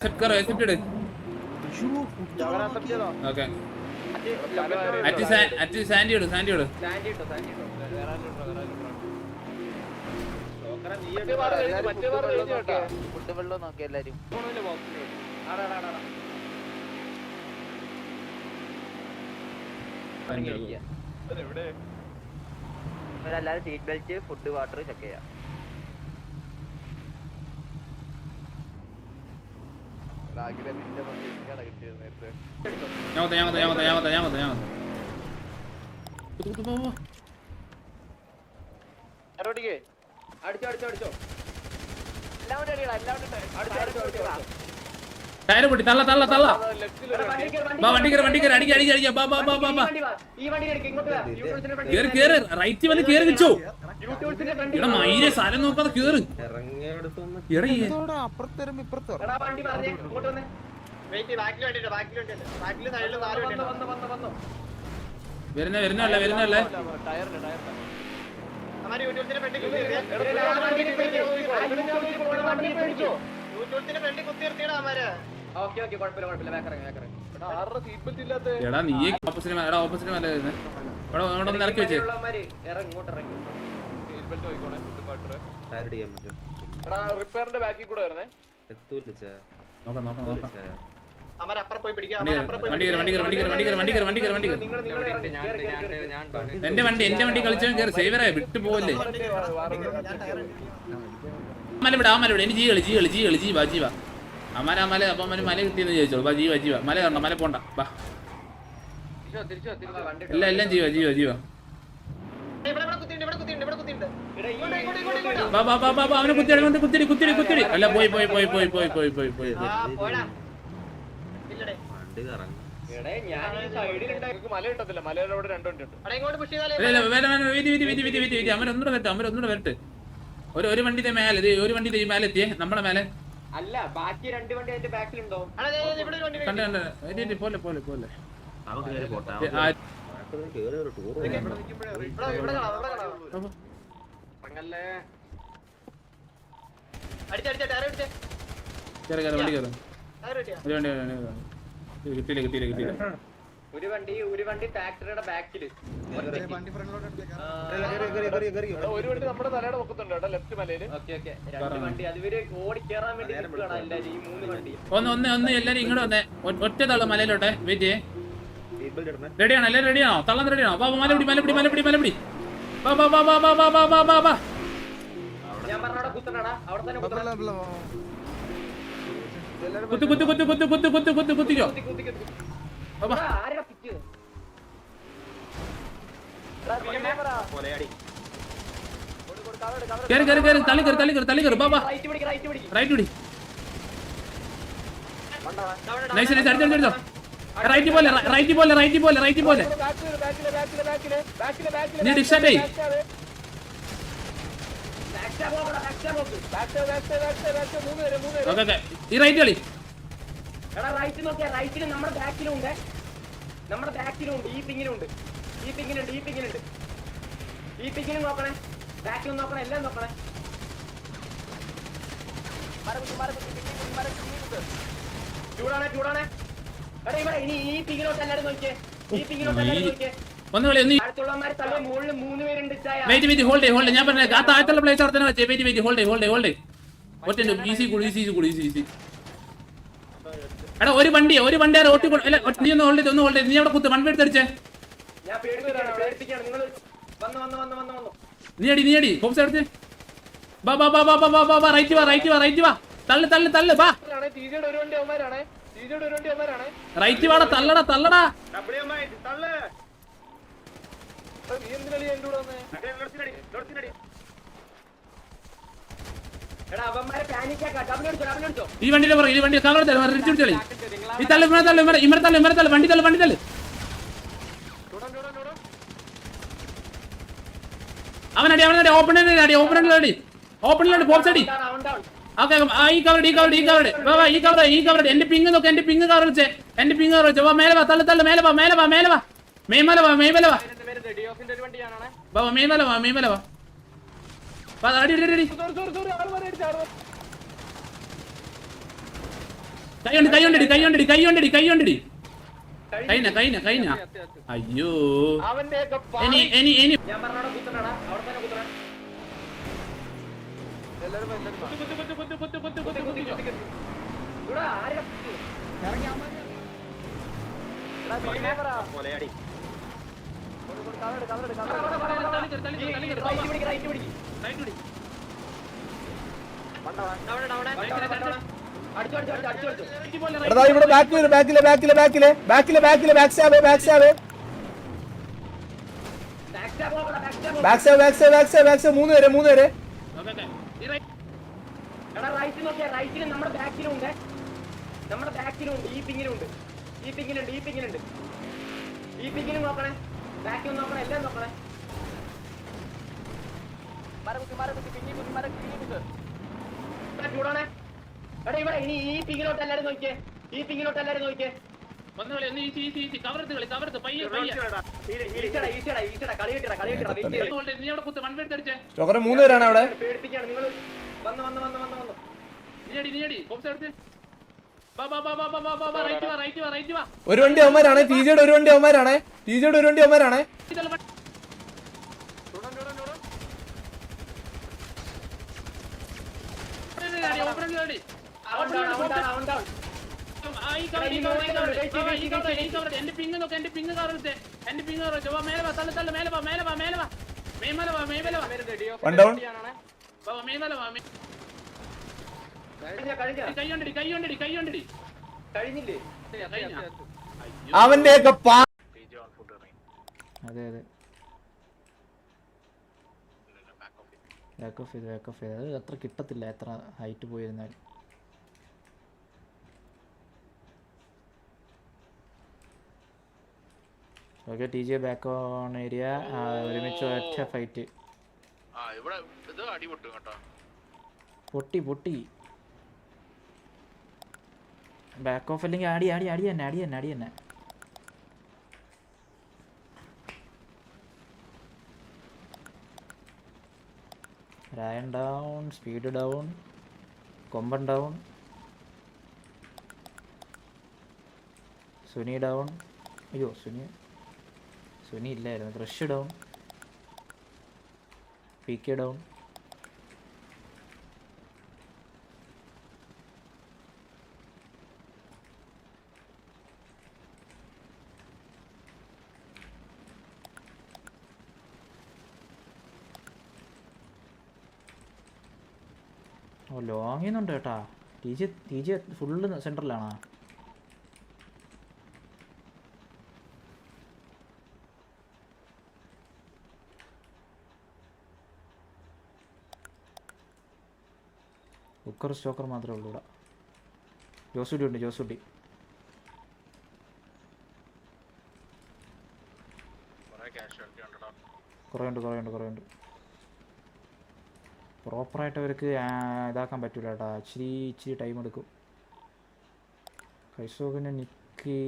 Accept करो okay അറ്റ് അറ്റ് സാൻഡി ഇടും സാൻഡി ഇടും ഫുഡ് വെള്ളം നോക്കി എല്ലാരും എല്ലാരും seat belt food water check ചെയ്യാം. ഞാൻ ഞാൻ ഞാൻ ഞാൻ ഞാൻ ടയർ പൊട്ടി തള്ള തള്ള തള്ള. ബാ വണ്ടി കയറി വണ്ടി കയറി അടിക്കുക അടിക്കുക അടിക്കുക ബാ ബാ ബാ ബാ കേറി കേറി റൈറ്റ് വന്ന് കേറി വെച്ചോ ഇവിടെ നോക്കാതെ എടാ. നീ ഓപ്പോസിറ്റ് എടാ വെച്ചേ. ഇങ്ങോട്ട് ഇറങ്ങി. റിപ്പയറിന്റെ ബാക്കിൽ കൂടെ വരുന്നേ നോക്കാം നോക്കാം നോക്കാം. അപ്പുറം പോയി പിടിക്കാം വണ്ടി കയറി വണ്ടി കയറി വണ്ടി കയറി വണ്ടി കയറി വണ്ടി കയറി വണ്ടി കയറി വണ്ടി കയറി. എന്റെ വണ്ടി എന്റെ വണ്ടി കളിച്ചവൻ കയറി സേവറായി വിട്ടു പോവല്ലേ? മല വിട ആ മല വിട ഇനി ജീ കളി ജീ കളി ജീ കളി ജീ വാ ജീവാ വാ. അമര മല അപ്പൊ അമ്മ മല കിട്ടിയെന്ന് ചോദിച്ചോളൂ. വാ ജീവ ജീവ മല കണ്ട മല പോണ്ട. വണ്ടി എല്ലാം എല്ലാം ജീവ ജീവ ജീവ എടാ, ഈ- ഇങ്ങോട്ട് ബാ ബാ ബാ ബാ ബാ, അവനെ കുത്തിയടി അവനെ കുത്തിടി കുത്തിടി കുത്തിടി അല്ല പോയി പോയി പോയി പോയി പോയി പോയി പോയി പോയി വണ്ടി ഒന്നുകൂടെ വരട്ടെ അവൻ വരട്ടെ. ഒരു ഒരു വണ്ടിയുടെ മേലെ ഒരു വണ്ടിയുടെ ഈ നമ്മളെ എത്തിയേ മേലെ. അല്ല ബാക്കി രണ്ട് വണ്ടി അതിന്റെ ബാക്കിലുണ്ടോ കണ്ടേ കണ്ട. പോലെ പോലെ പോലെ. ഒരു വണ്ടി ഒരു വണ്ടി ഒരു വണ്ടി നമ്മുടെ രണ്ട് വണ്ടി വേണ്ടി ഈ മൂന്ന് വണ്ടി ഒന്ന് ഒന്ന് ഒന്ന് എല്ലാരും ഇങ്ങോട്ട് വന്നേ. ഒറ്റ തള്ള മലയിലോട്ടെ വിജയ്. റെഡിയാണോ എല്ലാവരും റെഡിയാണോ തള്ളം റെഡിയാണോ ബാബ മലപിടി മലപിടി മലപിടി മലപിടി. ബാബാ കുത്തണടാ. ബാബാ തന്നെ ബാബാ കുത്തു കുത്തു കുത്തു കുത്തു കുത്തു കുത്തു കുത്തു കുത്തിക്കോ. ബാബാ കേറി കേറി കേറി തള്ളി കയറി തള്ളി കയറി തള്ളി കയറി ബാബാ റൈറ്റ് പിടി. നൈസ് നൈസ് അടിച്ചടിച്ചോ റൈറ്റ് പോലെ റൈറ്റ് പോലെ റൈറ്റ് പോലെ റൈറ്റ് പോലെ. നീ ഡിസ്റ്റാർട്ട് ഓക്കെ ഈ റൈറ്റ് കളി. എടാ റൈറ്റ് നോക്കിയാ റൈറ്റിന് നമ്മുടെ ബാക്കിലും ഉണ്ട്. നമ്മുടെ ബാക്കിലും ഉണ്ട്. ഈ പിങ്ങിലും ഉണ്ട്. ഈ പിങ്ങിലുണ്ട് ഈ പിങ്ങിലുണ്ട് ഈ പിങ്ങിലും നോക്കണേ. ബാക്കിലും നോക്കണേ എല്ലാം നോക്കണേ. ചൂടാണേ ചൂടാണേ. വെയിറ്റ് വെയിറ്റ് ഹോൾഡ് ഹോൾഡ് ഞാൻ പറഞ്ഞ ആ താഴത്തുള്ള പ്ലേസ് അവിടെ തന്നെ വെച്ചേ. വെയിറ്റ് ഹോൾഡ് ഹോൾഡ് ഹോൾഡ് ഒറ്റ ഈസി കൂടി ഈസി കൂടി ഈസി ഈസി ഒരു വണ്ടി ഒരു വണ്ടി ആ റോട്ടിൽ അല്ല നീ ഒന്ന് ഹോൾഡ് ചെയ്ത് ഒന്ന് ഹോൾഡ് ചെയ്ത് നീ അവിടെ കുത്ത് വണ്ടി എടുത്തടിച്ചേ നീ അടി നീ അടി. ഹോംസ് എടുത്ത്. ബാ ബാ ബാ ബാ ബാ ബാ ബാ റൈറ്റ് വാ റൈറ്റ് വാ റൈറ്റ് വാ. തള്ളു തള്ളു തള്ളു ബാ. ടീച്ചറുടെ ഒരു വണ്ടി അവന്മാരാണേ. റൈറ്റ് വാടാ തള്ളടാ തള്ളടാ. ഈ വണ്ടിയിലെ പറ ഈ വണ്ടി കളർ തള്ളി തിരിച്ചു തള്ളി ഈ തള്ളി ഇമ്മ തള്ളി ഇമ്മ ഇമ്മ തള്ളി ഇമ്മ തള്ളി വണ്ടി തല്ല വണ്ടി തള്ളി. അവനടി അവനടി ഓപ്പൺ അടി ഓപ്പൺ അടി. ഓപ്പൺ അടി ബോക്സ് അടി. അവൻ ഡൗൺ ഓക്കെ ഈ കവർ ഈ കവർ ഈ കവർ വാ വാ ഈ ഈ എന്റെ പിങ് നോക്ക് എന്റെ പിങ് കവർ വെച്ചേ. എന്റെ പിങ് കവർ വെച്ചേ. വാ മേലെ വാ തള്ളു തള്ളു മേലെ വാ മേലെ വാ മേലെ വാ. മേമല വാ മേമല വാ. വാ വാ മേമല വാ മേമല വാ. വാ അടി അടി അടി സോറി സോറി സോറി ആറ് പേരെ അടിച്ചു ആറ് കൈ കൊണ്ട് കൈ കൊണ്ടടി കൈ കൊണ്ടടി കൈ കൊണ്ടടി കൈ കൊണ്ടടി കഴിഞ്ഞ കഴിഞ്ഞ കഴിഞ്ഞ അയ്യോ ഇനി ഇനി ഇനി എടാ ഇവിടെ ബാക്കിൽ ബാക്കിലെ ബാക്കിലെ ബാക്കിലെ ബാക്കിലെ ബാക്കിലെ back stab back stab back stab back stab back stab back stab മൂന്ന് പേര്. മൂന്ന് പേര് എടാ റൈറ്റ് നോക്കിയാ റൈറ്റിന് നമ്മുടെ ബാക്കിലുണ്ട് നമ്മുടെ ബാക്കിലുണ്ട് ഈ പിങ്ങിലുണ്ട് ഈ പിങ്ങിലുണ്ട് ഈ പിങ്ങിലുണ്ട് ഈ പിങ്ങിലും നോക്കണേ. ബാക്കിലും നോക്കണേ എല്ലാം നോക്കണേ. മരകുത്തി, മരകുത്തി, പിന്നി കുത്തി, മരകുത്തി, പിന്നി കുത്ത്. ഇവിടെ ചൂടാണേ. എടാ ഇവിടെ ഇനി ഈ പിങ്ങിലോട്ട് എല്ലാരും നോക്കിയേ. ഈ പിങ്ങിലോട്ട് എല്ലാരും നോക്കിയേ. വന്ന് കളി ഒന്ന് ഈസി ഈസി ഈസി. കവറത്ത് കളി കവറത്ത് പയ്യെ പയ്യെ. ഈച്ചടാ ഈച്ചടാ ഈച്ചടാ കളി കിട്ടടാ കളി കിട്ടടാ വെയിറ്റ് ചെയ്യ്. hold നീ അവിടെ കുത്ത് വൺ അടിച്ചേ. സ്റ്റോക്കറെ മൂന്ന് പേരാണ് അവിടെ. പേടിപ്പിക്കാണ്. നിങ്ങൾ വന്ന് വന്ന് വന്ന് വന്ന്. ഒരു വണ്ടി അവന്മാരാണേ ടീജയുടെ ഒരു വണ്ടി അവന്മാരാണേ ടീജയുടെ ഒരു വണ്ടി അവന്മാരാണേ കാറത്തെ മേലെ വാ മേലെ വാ മേലെ വാ മേലെ വാ മേമല വാ വാ വൺ ഡൗൺ വാ മേമല വാ അവന്റെയൊക്കെ പാ അതെ അതെ. ബാക്ക് ഓഫ് ചെയ്ത് ബാക്ക് ഓഫ് ചെയ്ത് അത് അത്ര കിട്ടത്തില്ല എത്ര height പോയിരുന്നാൽ okay T J back on area ഒരുമിച്ച് ഒറ്റ ഫൈറ്റ് പൊട്ടി പൊട്ടി. ബാക്ക് ഓഫ് അല്ലെങ്കിൽ ആടി ആടി ആടി തന്നെ ആടി തന്നെ ആടി തന്നെ. രായൻ ഡൗൺ സ്പീഡ് ഡൗൺ കൊമ്പൻ ഡൗൺ സുനി ഡൗൺ അയ്യോ സുനി സുനി ഇല്ലായിരുന്നു. Crush down P K down ഓ ലോങ് ചെയ്യുന്നുണ്ട് കേട്ടാ. T G T G full സെന്ററിലാണോ cooker Stoker മാത്രമേ ഉള്ളൂ ഇവിടെ. ജോസുട്ടി ഉണ്ട് ജോസുട്ടി. കുറേ ഉണ്ട് കുറേ ഉണ്ട് കുറേ ഉണ്ട്. പ്രോപ്പറായിട്ട് അവർക്ക് ഇതാക്കാൻ പറ്റൂല കേട്ടോ ഇച്ചിരി ഇച്ചിരി ടൈം എടുക്കും. കൈസോകിന് നിക്ക്.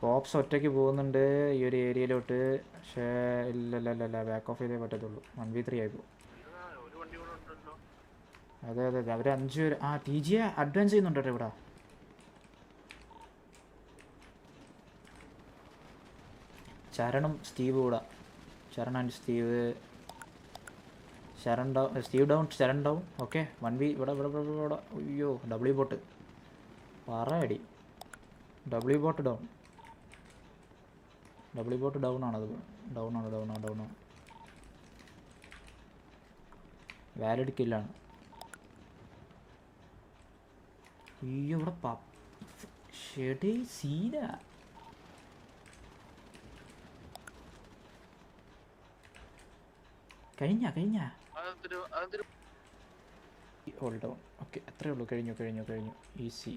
പോപ്സ് ഒറ്റയ്ക്ക് പോകുന്നുണ്ട് ഈ ഒരു ഏരിയയിലോട്ട് പക്ഷേ ഇല്ല ഇല്ല ഇല്ല ഇല്ല ബാക്ക് ഓഫ് ചെയ്തേ പറ്റത്തുള്ളൂ വൺ വി ത്രീ ആയിപ്പോ അതെ അതെ അതെ. അവർ അഞ്ച് പേര് ആ ടി ജിയെ അഡ്വാൻസ് ചെയ്യുന്നുണ്ട് ഇവിടെ? ചരണും സ്റ്റീവ് കൂടെ. Charan and Steve. Sharan down Steve down Sharan down. Okay one V ഇവിടെ ഇവിടെ ഇവിടെ ഇവിടെ അയ്യോ ഡബ്ല്യു ബോട്ട് പറയടി W boat down. W boat down ആണ് അത് ഡൗൺ ആണ് ഡൗൺ ആണ് ഡൗൺ ആണ്. വാലിഡ് കില്ലാണ്. അയ്യോ ഇവിടെ പ ഷെഡി സീന. കഴിഞ്ഞ കഴിഞ്ഞ. ഹോൾഡ് ഡൗൺ ഓക്കെ അത്രേ ഉള്ളൂ. കഴിഞ്ഞു കഴിഞ്ഞു കഴിഞ്ഞു. ഈസി